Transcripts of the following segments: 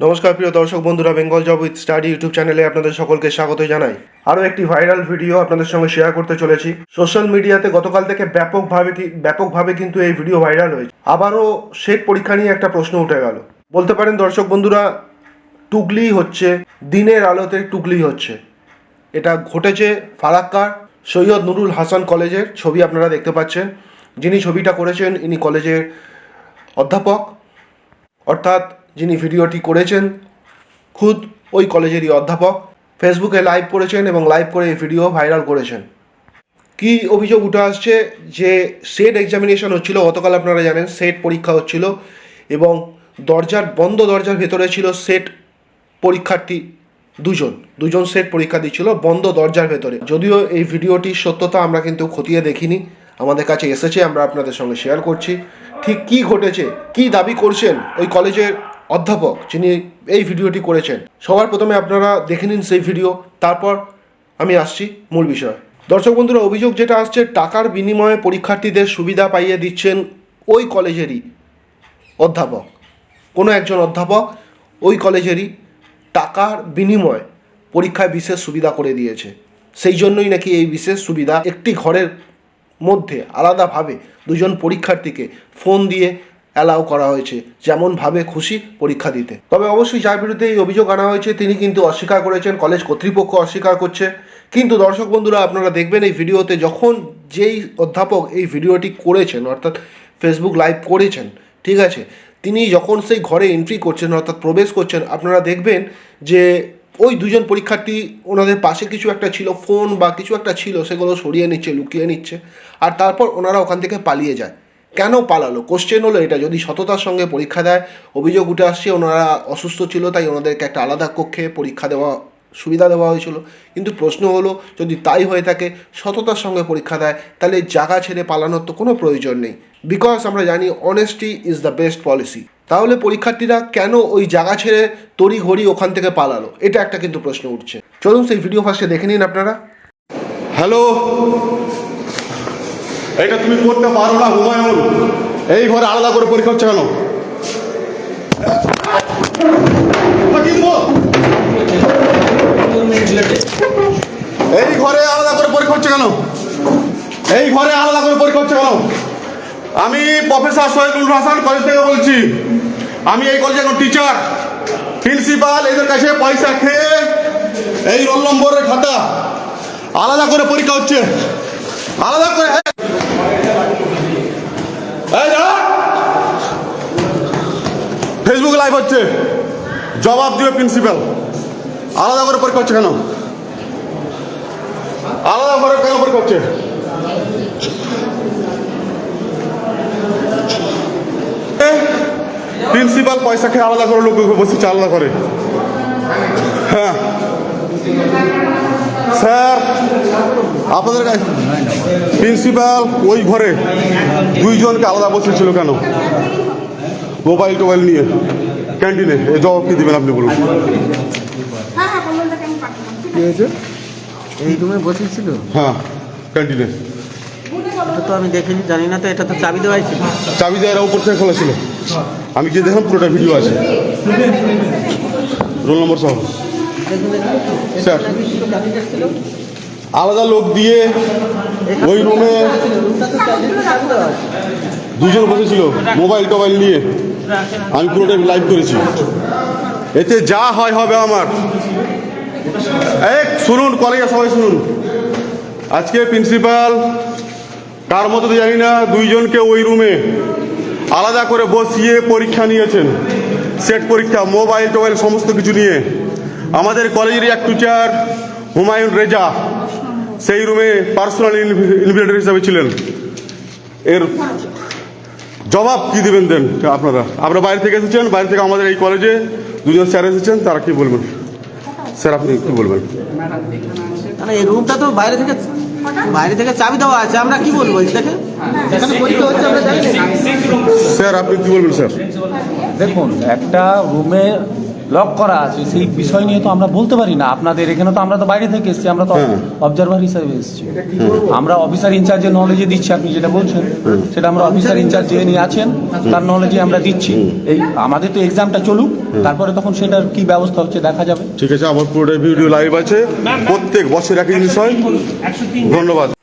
নমস্কার, প্রিয় দর্শক বন্ধুরা, Bengal job with study YouTube চ্যানেলে আপনাদের সকলকে স্বাগত জানাই। আরও একটি ভাইরাল ভিডিও আপনাদের সঙ্গে শেয়ার করতে চলেছি। সোশ্যাল মিডিয়াতে গতকাল থেকে ব্যাপকভাবে ব্যাপকভাবে কিন্তু এই ভিডিও ভাইরাল হয়েছে। আবারও সেট পরীক্ষা নিয়ে একটা প্রশ্ন উঠে গেল। বলতে পারেন, দর্শক বন্ধুরা, টুকলি হচ্ছে, দিনের আলোতে টুকলি হচ্ছে। এটা ঘটেছে ফারাক্কার সৈয়দ নুরুল হাসান কলেজের ছবি আপনারা দেখতে পাচ্ছেন। যিনি ছবিটা করেছেন, ইনি কলেজের অধ্যাপক। অর্থাৎ যিনি ভিডিওটি করেছেন, খুদ ওই কলেজেরই অধ্যাপক, ফেসবুকে লাইভ করেছেন এবং লাইভ করে এই ভিডিও ভাইরাল করেছেন। কি অভিযোগ উঠে আসছে যে সেট এক্সামিনেশন হচ্ছিল, গতকাল আপনারা জানেন সেট পরীক্ষা হচ্ছিল এবং দরজার, বন্ধ দরজার ভেতরে ছিল সেট পরীক্ষার্থী দুজন। দুজন সেট পরীক্ষা দিচ্ছিল বন্ধ দরজার ভেতরে। যদিও এই ভিডিওটির সত্যতা আমরা কিন্তু খতিয়ে দেখিনি, আমাদের কাছে এসেছে, আমরা আপনাদের সঙ্গে শেয়ার করছি। ঠিক কি ঘটেছে, কি দাবি করছেন ওই কলেজের অধ্যাপক যিনি এই ভিডিওটি করেছেন। সবার প্রথমে আপনারা দেখে নিন সেই ভিডিও, তারপর আমি আসছি মূল বিষয়। দর্শক বন্ধুরা, অভিযোগ যেটা আসছে, টাকার বিনিময়ে পরীক্ষার্থীদের সুবিধা পাইয়ে দিচ্ছেন ওই কলেজেরই অধ্যাপক। কোনো একজন অধ্যাপক ওই কলেজেরই টাকার বিনিময়ে পরীক্ষায় বিশেষ সুবিধা করে দিয়েছে। সেই জন্যই নাকি এই বিশেষ সুবিধা একটি ঘরের মধ্যে আলাদাভাবে দুজন পরীক্ষার্থীকে ফোন দিয়ে অ্যালাউ করা হয়েছে, যেমনভাবে খুশি পরীক্ষা দিতে। তবে অবশ্যই যার বিরুদ্ধে এই অভিযোগ আনা হয়েছে, তিনি কিন্তু অস্বীকার করেছেন, কলেজ কর্তৃপক্ষ অস্বীকার করছে। কিন্তু দর্শক বন্ধুরা, আপনারা দেখবেন এই ভিডিওতে যখন যেই অধ্যাপক এই ভিডিওটি করেছেন, অর্থাৎ ফেসবুক লাইভ করেছেন, ঠিক আছে, তিনি যখন সেই ঘরে এন্ট্রি করছেন, অর্থাৎ প্রবেশ করছেন, আপনারা দেখবেন যে ওই দুজন পরীক্ষার্থী, ওনাদের পাশে কিছু একটা ছিল ফোন বা কিছু একটা ছিল, সেগুলো সরিয়ে নিচ্ছে, লুকিয়ে নিচ্ছে, আর তারপর ওনারা ওখান থেকে পালিয়ে যায়। কেন পালালো? কোশ্চেন হলো এটা, যদি সততার সঙ্গে পরীক্ষা দেয়, অভিযোগ উঠে আসছে, ওনারা অসুস্থ ছিল, তাই ওনাদেরকে একটা আলাদা কক্ষে পরীক্ষা দেওয়া, সুবিধা দেওয়া হয়েছিল। কিন্তু প্রশ্ন হলো, যদি তাই হয়ে থাকে, সততার সঙ্গে পরীক্ষা দেয়, তাহলে জায়গা ছেড়ে পালানোর তো কোনো প্রয়োজন নেই। বিকজ আমরা জানি honesty is the best policy তাহলে পরীক্ষার্থীরা কেন ওই জায়গা ছেড়ে তড়ি ঘড়ি ওখান থেকে পালালো? এটা একটা কিন্তু প্রশ্ন উঠছে। চলুন সেই ভিডিও ফার্স্টে দেখে নিন আপনারা। হ্যালো এটা তুমি করতে পারো না, হুমায়ুন। এই ঘরে আলাদা করে পরীক্ষা হচ্ছে কেন? এই ঘরে আলাদা করে পরীক্ষা হচ্ছে কেন? এই ঘরে আলাদা করে পরীক্ষা হচ্ছে কেন? আমি প্রফেসর সৈয়দুল হাসান কলেজ থেকে বলছি, আমি এই কলেজে এখন টিচার প্রিন্সিপাল এদের কাছে পয়সা খেয়ে এই রোল নম্বরের খাতা আলাদা করে পরীক্ষা হচ্ছে। আলাদা করে। ফেসবুক লাইভ হচ্ছে। জবাব দিবে প্রিন্সিপাল আলাদা করে পরীক্ষা হচ্ছে কেন? আলাদা করে কেন পরীক্ষা হচ্ছে প্রিন্সিপাল পয়সা খেয়ে আলাদা করে লোক বসেছে, আলাদা করে। হ্যাঁ। স্যার আপনাদের কাছে প্রিন্সিপাল ওই ঘরে দুইজনকে আলাদা বসেছিল কেন? মোবাইল টোবাইল নিয়ে ক্যান্টিনে এই জবাব কি দেবেন আপনি বলুন। হ্যাঁ হ্যাঁ কি হয়েছে? এই রুমে বসেছিল? হ্যাঁ ক্যান্টিনে। এটা তো আমি দেখিনি জানি না তো এটা তো চাবি দেওয়াই ছিল। চাবি দেওয়ার উপর থেকে খোলা ছিল আমি গিয়ে দেখলাম পুরোটা ভিডিও আছে। রোল নম্বর সহ। স্যার। আলাদা লোক দিয়ে ওই রুমে। দুজন বসেছিল, মোবাইল টোবাইল নিয়ে আমি পুরোটাই লাইভ করেছি এতে যা হয় হবে আমার এক শুনুন, কলেজে সবাই শুনুন আজকে প্রিন্সিপাল কার মতো তো জানি না, দুইজনকে ওই রুমে আলাদা করে বসিয়ে পরীক্ষা নিয়েছেন সেট পরীক্ষা, মোবাইল টোবাইল সমস্ত কিছু নিয়ে আমাদের কলেজেরই এক টিচার হুমায়ুন রেজা সেই রুমে পার্সোনাল ইনভিটেটর হিসাবে ছিলেন। এর জবাব কি দেবেন দেন আপনারা? আপনারা বাইরে থেকে এসেছেন বাইরে থেকে আমাদের এই কলেজে দুজন স্যার এসেছেন তারা কি বলবেন? স্যার আপনি কি বলবেন? মানে এই রুমটা তো বাইরে থেকে বাইরে থেকে চাবি দেওয়া আছে আমরা কি বলব? এটাকে এখানে হচ্ছে আমরা স্যার আপনি কি বলবেন স্যার? দেখুন একটা রুমে লক করা আছে সেই বিষয় নিয়ে তো আমরা বলতে পারি না। আপনাদের এখানে তো আমরা তো বাইরে থেকে এসেছি আমরা তো হ্যাঁ। অবজারভার হিসাবে এসেছি। আমরা অফিসার ইনচার্জের নলেজে দিচ্ছি আপনি যেটা বলছেন সেটা আমরা অফিসার ইনচার্জ যে নিয়ে আছেন তার নলেজে আমরা দিচ্ছি। এই আমাদের তো এক্সামটা চলুক তারপরে তখন সেটার কি ব্যবস্থা হচ্ছে দেখা যাবে। ঠিক আছে আমার পুরোটাই ভিডিও লাইভ আছে। প্রত্যেক বছর একই বিষয়। ধন্যবাদ।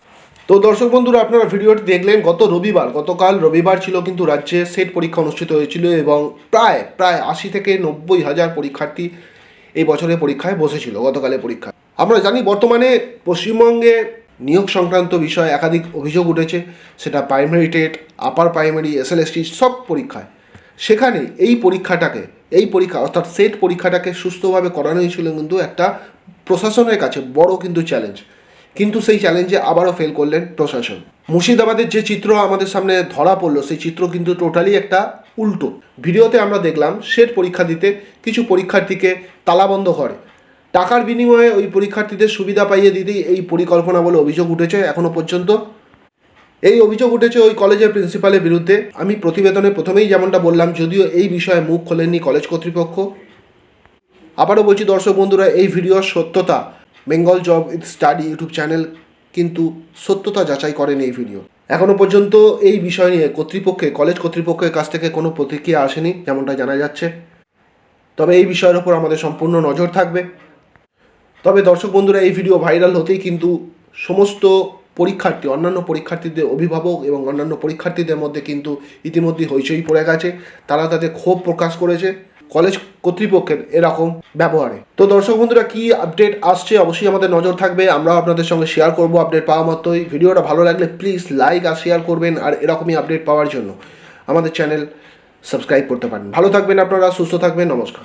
তো দর্শক বন্ধুরা, আপনারা ভিডিওটি দেখলেন, গত রবিবার, গতকাল রবিবার ছিল কিন্তু রাজ্যে সেট পরীক্ষা অনুষ্ঠিত হয়েছিল এবং প্রায় প্রায় আশি থেকে নব্বই হাজার পরীক্ষার্থী এই বছরের পরীক্ষায় বসেছিল, গতকালের পরীক্ষা। আমরা জানি বর্তমানে পশ্চিমবঙ্গে নিয়োগ সংক্রান্ত বিষয়ে একাধিক অভিযোগ উঠেছে, সেটা primary TET upper primary SLST সব পরীক্ষায়। সেখানে এই পরীক্ষাটাকে, এই পরীক্ষা, অর্থাৎ সেট পরীক্ষাটাকে সুস্থভাবে করানো হয়েছিল কিন্তু একটা প্রশাসনের কাছে বড় কিন্তু চ্যালেঞ্জ কিন্তু সেই চ্যালেঞ্জে আবারও ফেল করলেন প্রশাসন। মুর্শিদাবাদের যে চিত্র আমাদের সামনে ধরা পড়ল, সেই চিত্র কিন্তু টোটালি একটা উল্টো। ভিডিওতে আমরা দেখলাম সেট পরীক্ষা দিতে কিছু পরীক্ষার্থীকে তালাবন্ধ করে। টাকার বিনিময়ে ওই পরীক্ষার্থীদের সুবিধা পাইয়ে দিতেই এই পরিকল্পনা বলে অভিযোগ উঠেছে এখনও পর্যন্ত। এই অভিযোগ উঠেছে ওই কলেজের প্রিন্সিপালের বিরুদ্ধে। আমি প্রতিবেদনে প্রথমেই যেমনটা বললাম, যদিও এই বিষয়ে মুখ খোলেননি কলেজ কর্তৃপক্ষ। আবারও বলছি দর্শক বন্ধুরা, এই ভিডিওর সত্যতা Bengal job study YouTube channel কিন্তু সত্যতা যাচাই করেন এই ভিডিও এখনও পর্যন্ত এই বিষয় নিয়ে কর্তৃপক্ষে কলেজ কর্তৃপক্ষের কাছ থেকে কোনো প্রতিক্রিয়া আসেনি, যেমনটা জানা যাচ্ছে। তবে এই বিষয়ের ওপর আমাদের সম্পূর্ণ নজর থাকবে। তবে দর্শক বন্ধুরা, এই ভিডিও ভাইরাল হতেই কিন্তু সমস্ত পরীক্ষার্থী, অন্যান্য পরীক্ষার্থীদের অভিভাবক এবং অন্যান্য পরীক্ষার্থীদের মধ্যে কিন্তু ইতিমধ্যে হইচই পড়ে গেছে। তারা তাদের ক্ষোভ প্রকাশ করেছে। কলেজ কর্তৃপক্ষের এরকম ব্যবহারে। তো দর্শক বন্ধুরা, কি আপডেট আসছে? অবশ্যই আমাদের নজর থাকবে। আমরাও আপনাদের সঙ্গে শেয়ার করব আপডেট পাওয়া মাত্রই ভিডিওটা ভালো লাগলে প্লিজ লাইক আর শেয়ার করবেন আর এরকমই আপডেট পাওয়ার জন্য আমাদের চ্যানেল সাবস্ক্রাইব করতে পারেন। ভালো থাকবেন আপনারা, সুস্থ থাকবেন, নমস্কার।